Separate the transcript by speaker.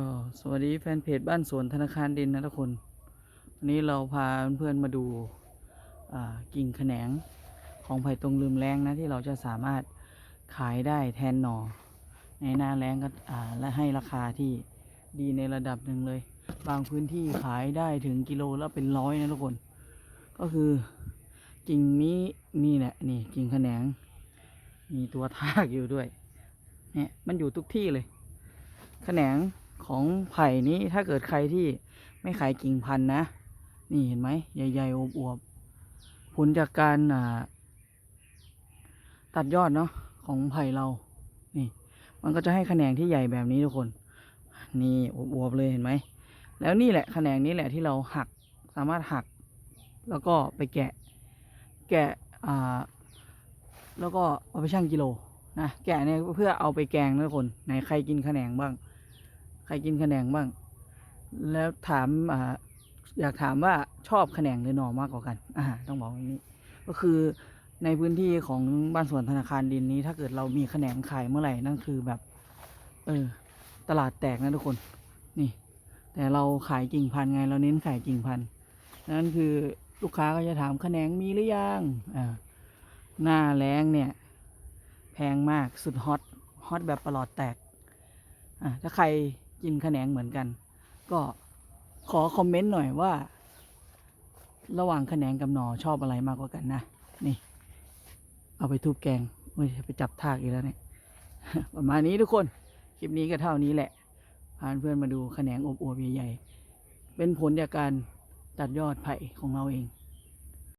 Speaker 1: ก็สวัสดีแฟนเพจบ้านสวนธนาคารดินนะทุกคนวันนี้เราพาเพื่อนๆมาดูกิ่งแขนงของไผ่ตรงลืมแรงนะที่เราจะสามารถขายได้แทนหน่อในหน้าแรงก็และให้ราคาที่ดีในระดับหนึ่งเลย บางพื้นที่ขายได้ถึงกิโลและเป็นร้อยนะทุกคน ก็คือกิ่งนี้นี่แหละนี่กิ่งแขนง มีตัวทากอยู่ด้วยเนี่ยมันอยู่ทุกที่เลยแขนง ของไผ่นี้ถ้าเกิดใครที่ไม่ขายกิ่งพันธุ์นะ นี่เห็นไหมใหญ่ๆอวบๆผลจากการตัดยอดเนาะของไผ่เรานี่มันก็จะให้แขนงที่ใหญ่แบบนี้ทุกคน นี่อวบๆเลยเห็นไหมแล้วนี่แหละแขนงนี้แหละที่เราหักสามารถหัก แล้วก็ไปแกะ แกะอ่าแล้วก็เอาไปชั่งกิโลนะแกะเนี่ยเพื่อเอาไปแกงนะทุกคนไหนใครกินขะแขนงบ้าง ใครกินขะแขนงบ้าง แล้วถามอ่าอยากถามว่าชอบขะแขนงหรือหน่อมากกว่ากันอ่าต้องบอกอย่างนี้ ก็คือในพื้นที่ของบ้านสวนธนาคารดินนี้ ถ้าเกิดเรามีขะแขนงขายเมื่อไหร่นั่นคือแบบ เออ ตลาดแตกนะทุกคน นี่ แต่เราขายกิ่งพันธุ์ไง เราเน้นขายกิ่งพันธุ์นั่นคือลูกค้าก็จะถามขะแขนงมีหรือยังอ่าหน้าแรงเนี่ย แพงมากสุดฮอตฮอตแบบประหลอดแตกอะถ้าใคร กินขแขนงเหมือนกัน ก็ขอคอมเมนต์หน่อยว่า ระหว่างขแขนงกับหนอชอบอะไรมากกว่ากันนะ นี่ เอาไปทุบแกงไม่ไปจับทากอีกแล้วเนี่ยประมาณนี้ทุกคน คลิปนี้ก็เท่านี้แหละพาเพื่อนมาดูขแขนงอบอวบใหญ่ๆเป็นผลจากการตัดยอดไผ่ของเราเอง